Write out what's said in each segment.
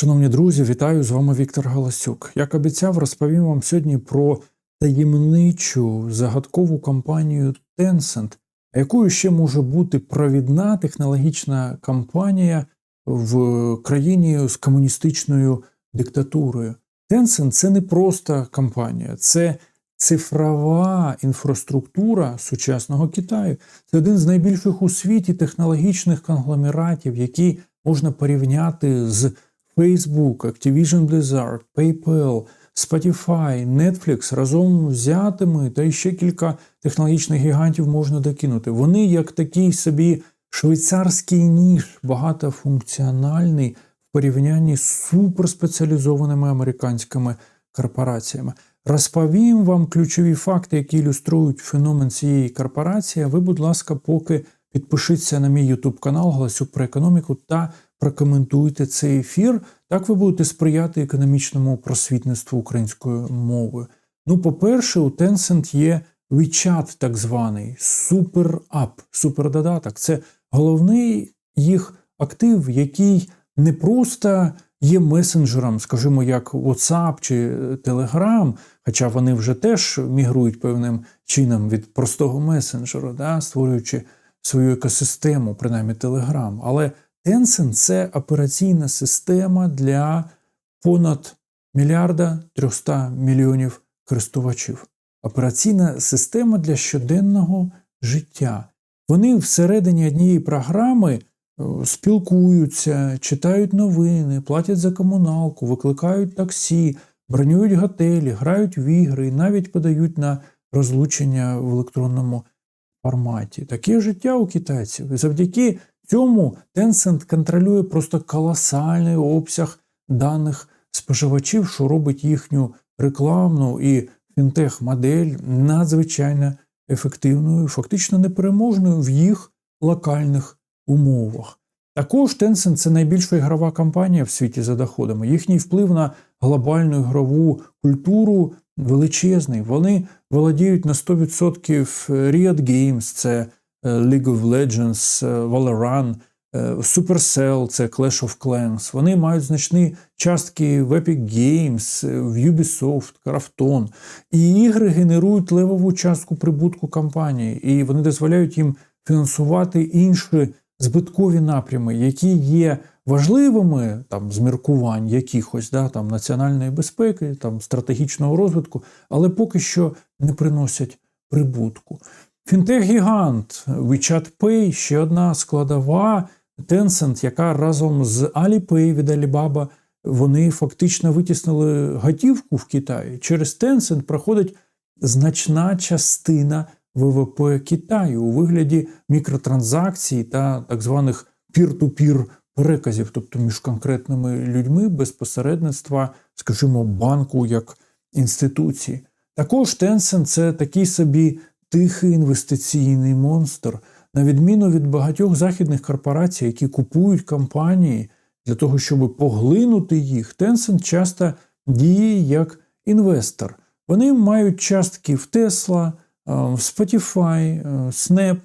Шановні друзі, вітаю з вами Віктор Галасюк. Як обіцяв, розповім вам сьогодні про таємничу загадкову компанію Tencent, якою ще може бути провідна технологічна компанія в країні з комуністичною диктатурою. Tencent – це не просто компанія, це цифрова інфраструктура сучасного Китаю. Це один з найбільших у світі технологічних конгломератів, які можна порівняти з Facebook, Activision Blizzard, PayPal, Spotify, Netflix разом взятими та ще кілька технологічних гігантів можна докинути. Вони як такий собі швейцарський ніж, багатофункціональний в порівнянні з суперспеціалізованими американськими корпораціями. Розповім вам ключові факти, які ілюструють феномен цієї корпорації. Ви, будь ласка, поки підпишіться на мій YouTube канал Голосюк про економіку та прокоментуйте цей ефір. Так ви будете сприяти економічному просвітництву українською мовою. Ну, по-перше, у Tencent є WeChat, так званий суперап, супердодаток. Це головний їх актив, який не просто є месенджером, скажімо, як WhatsApp чи Telegram, хоча вони вже теж мігрують певним чином від простого месенджера, да, створюючи свою екосистему, принаймні Telegram. Але Tencent – це операційна система для понад мільярда 300 мільйонів користувачів. Операційна система для щоденного життя. Вони всередині однієї програми спілкуються, читають новини, платять за комуналку, викликають таксі, бронюють готелі, грають в ігри і навіть подають на розлучення в електронному форматі. Таке життя у китайців. І завдяки цьому Tencent контролює просто колосальний обсяг даних споживачів, що робить їхню рекламну і фінтех-модель надзвичайно ефективною, фактично непереможною в їх локальних умовах. Також Tencent – це найбільша ігрова компанія в світі за доходами. Їхній вплив на глобальну ігрову культуру величезний. Вони володіють на 100% Riot Games, це League of Legends, Valorant, Supercell, це Clash of Clans. Вони мають значні частки в Epic Games, в Ubisoft, Krafton. І ігри генерують левову частку прибутку компанії, і вони дозволяють їм фінансувати інші збиткові напрями, які є важливими там з міркувань якихось да, там національної безпеки, там стратегічного розвитку, але поки що не приносять прибутку. Фінтех-гігант WeChat ще одна складова Tencent, яка разом з Alipay від Alibaba вони фактично витіснили готівку в Китаї. Через Tencent проходить значна частина ВВП Китаю у вигляді мікротранзакцій та так званих пір-ту-пір переказів, тобто між конкретними людьми без посередництва, скажімо, банку як інституції. Також Tencent – це такий собі тихий інвестиційний монстр, на відміну від багатьох західних корпорацій, які купують компанії для того, щоб поглинути їх. Tencent часто діє як інвестор. Вони мають частки в Tesla, в Spotify, Snap,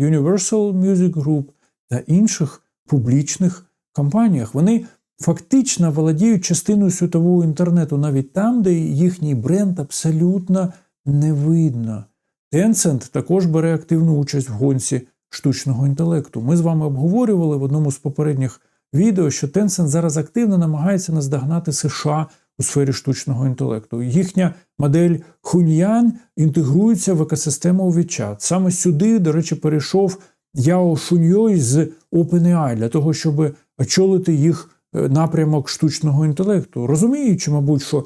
Universal Music Group та інших публічних компаніях. Вони фактично володіють частиною світового інтернету навіть там, де їхній бренд абсолютно не видно. Tencent також бере активну участь в гонці штучного інтелекту. Ми з вами обговорювали в одному з попередніх відео, що Tencent зараз активно намагається наздогнати США у сфері штучного інтелекту. Їхня модель Хуньян інтегрується в екосистему WeChat. Саме сюди, до речі, перейшов Яо Шуньой з OpenAI для того, щоб очолити їх напрямок штучного інтелекту, розуміючи, мабуть, що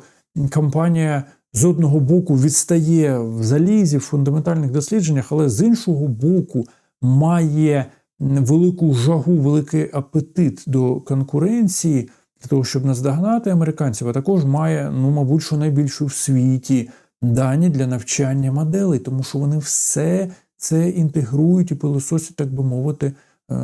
компанія з одного боку відстає в залізі в фундаментальних дослідженнях, але з іншого боку має велику жагу, великий апетит до конкуренції для того, щоб наздогнати американців, а також має, ну, мабуть, що найбільшу в світі дані для навчання моделей, тому що вони все це інтегрують і пилососять, так би мовити,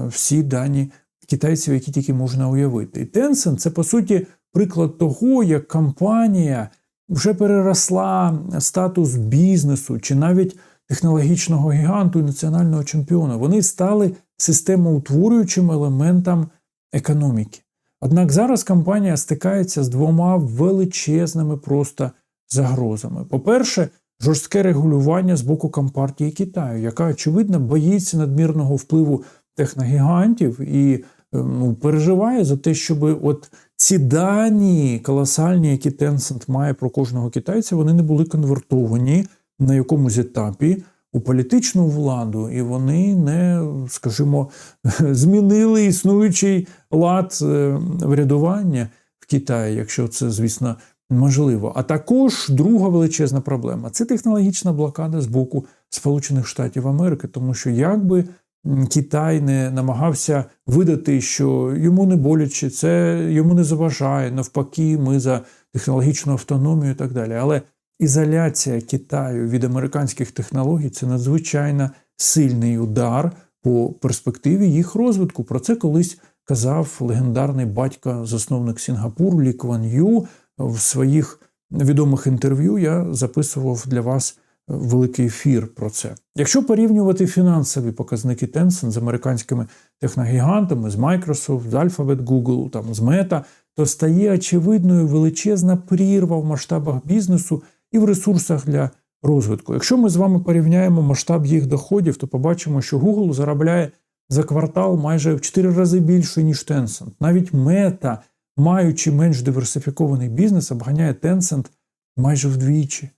всі дані китайців, які тільки можна уявити. І Tencent – це по суті приклад того, як компанія вже переросла статус бізнесу чи навіть технологічного гіганту і національного чемпіона. Вони стали системоутворюючим елементом економіки. Однак зараз компанія стикається з двома величезними просто загрозами. По-перше, жорстке регулювання з боку Компартії Китаю, яка очевидно боїться надмірного впливу техногігантів і е, ну, переживає за те, щоб от ці дані колосальні, які Tencent має про кожного китайця, вони не були конвертовані на якомусь етапі у політичну владу, і вони не, скажімо, змінили існуючий лад е, врядування в Китаї, якщо це, звісно, можливо. А також друга величезна проблема це технологічна блокада з боку Сполучених Штатів Америки, тому що якби Китай не намагався видати, що йому не боляче, це йому не заважає. Навпаки, ми за технологічну автономію і так далі. Але ізоляція Китаю від американських технологій це надзвичайно сильний удар по перспективі їх розвитку. Про це колись казав легендарний батько, засновник Сінгапуру Лі Кван Ю в своїх відомих інтерв'ю. Я записував для вас великий ефір про це. Якщо порівнювати фінансові показники Tencent з американськими техногігантами, з Microsoft, з Alphabet, Google, там з Meta, то стає очевидною величезна прірва в масштабах бізнесу і в ресурсах для розвитку. Якщо ми з вами порівняємо масштаб їх доходів, то побачимо, що Google заробляє за квартал майже в 4 рази більше, ніж Tencent. Навіть Meta, маючи менш диверсифікований бізнес, обганяє Tencent майже вдвічі.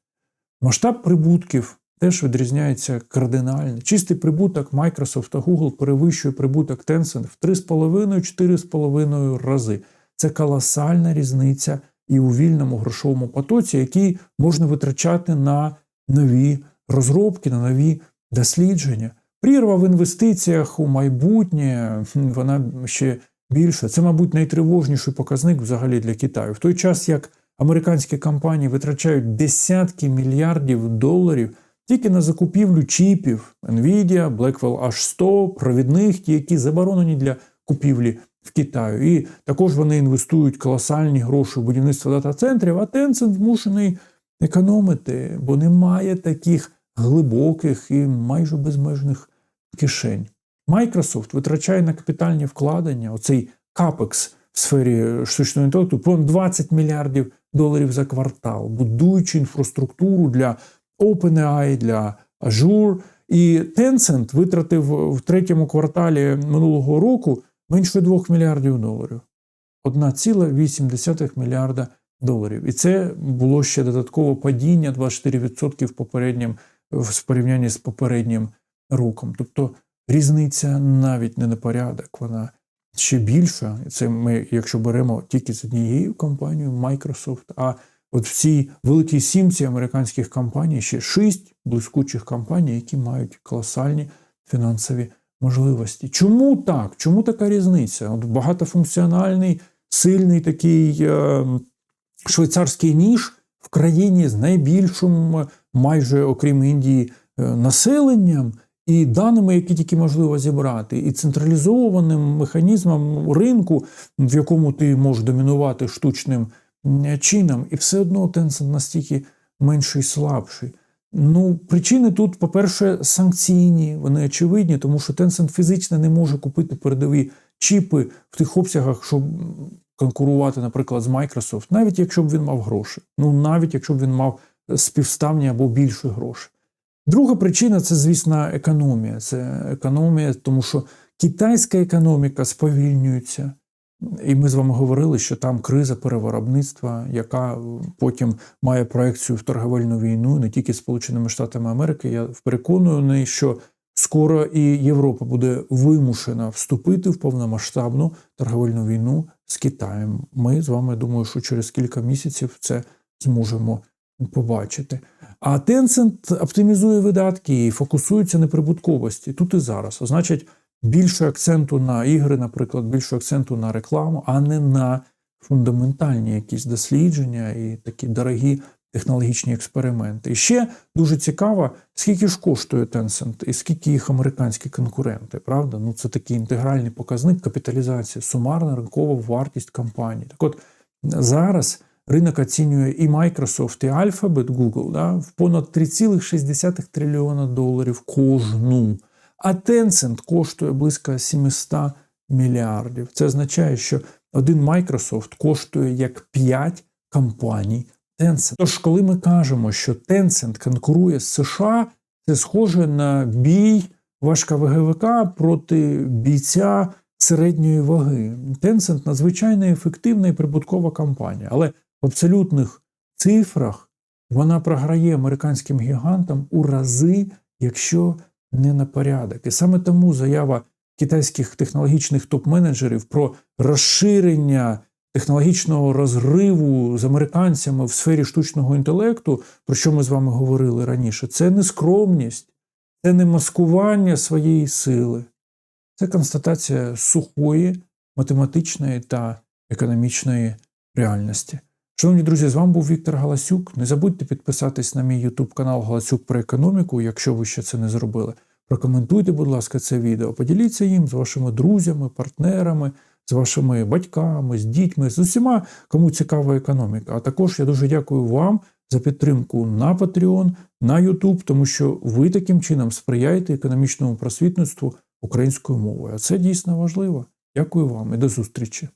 Масштаб прибутків теж відрізняється кардинально. Чистий прибуток Microsoft та Google перевищує прибуток Tencent в 3,5-4,5 рази. Це колосальна різниця і у вільному грошовому потоці, який можна витрачати на нові розробки, на нові дослідження. Прірва в інвестиціях у майбутнє вона ще більша. Це, мабуть, найтривожніший показник взагалі для Китаю. В той час як американські компанії витрачають десятки мільярдів доларів тільки на закупівлю чіпів Nvidia, Blackwell H100, провідних, ті, які заборонені для купівлі в Китаю. І також вони інвестують колосальні гроші в будівництво дата-центрів, а Tencent змушений економити, бо немає таких глибоких і майже безмежних кишень. Microsoft витрачає на капітальні вкладення, оцей капекс в сфері штучного інтелекту, понад 20 мільярдів доларів за квартал, будуючи інфраструктуру для OpenAI, для Azure. І Tencent витратив в третьому кварталі минулого року менше 2 мільярдів доларів. 1,8 мільярда доларів. І це було ще додаткове падіння 24% попереднім в порівнянні з попереднім роком. Тобто різниця навіть не на порядок, вона ще більша. Це ми, якщо беремо тільки з однією компанією Microsoft, а от в цій великій сімці американських компаній ще шість блискучих компаній, які мають колосальні фінансові можливості. Чому так? Чому така різниця? От Багатофункціональний, сильний такий е, швейцарський ніж в країні з найбільшим, майже окрім Індії, е, населенням. І даними, які тільки можливо зібрати, і централізованим механізмом ринку, в якому ти можеш домінувати штучним чином, і все одно Tencent настільки менший слабший. Ну, причини тут, по-перше, санкційні, вони очевидні, тому що Tencent фізично не може купити передові чіпи в тих обсягах, щоб конкурувати, наприклад, з Microsoft, навіть якщо б він мав гроші. Ну навіть якщо б він мав співставні або більше грошей. Друга причина це, звісно, економія. Це економія, тому що китайська економіка сповільнюється. І ми з вами говорили, що там криза перевиробництва, яка потім має проекцію в торговельну війну не тільки Сполученими Штатами Америки. Я переконаний, що скоро і Європа буде вимушена вступити в повномасштабну торговельну війну з Китаєм. Ми з вами думаю, що через кілька місяців це зможемо побачити. А Tencent оптимізує видатки і фокусується на прибутковості тут і зараз. А значить, більше акценту на ігри, наприклад, більше акценту на рекламу, а не на фундаментальні якісь дослідження і такі дорогі технологічні експерименти. І ще дуже цікаво, скільки ж коштує Tencent і скільки їх американські конкуренти, правда? Ну це такий інтегральний показник капіталізації, сумарна ринкова вартість компанії. Так от зараз. Ринок оцінює і Microsoft, і Alphabet, Google да, в понад 3,6 трильйона доларів кожну. А Tencent коштує близько 700 мільярдів. Це означає, що один Microsoft коштує як 5 компаній Tencent. Тож, коли ми кажемо, що Tencent конкурує з США, це схоже на бій важковаговика проти бійця середньої ваги. Tencent надзвичайно ефективна і прибуткова компанія, але в абсолютних цифрах вона програє американським гігантам у рази, якщо не на порядок. І саме тому заява китайських технологічних топ-менеджерів про розширення технологічного розриву з американцями в сфері штучного інтелекту, про що ми з вами говорили раніше, це не скромність, це не маскування своєї сили, це констатація сухої математичної та економічної реальності. Шановні друзі, з вами був Віктор Галасюк. Не забудьте підписатись на мій YouTube канал Галасюк про економіку, якщо ви ще це не зробили. Прокоментуйте, будь ласка, це відео. Поділіться їм з вашими друзями, партнерами, з вашими батьками, з дітьми, з усіма, кому цікава економіка. А також я дуже дякую вам за підтримку на Patreon, на YouTube, тому що ви таким чином сприяєте економічному просвітництву українською мовою. А це дійсно важливо. Дякую вам і до зустрічі.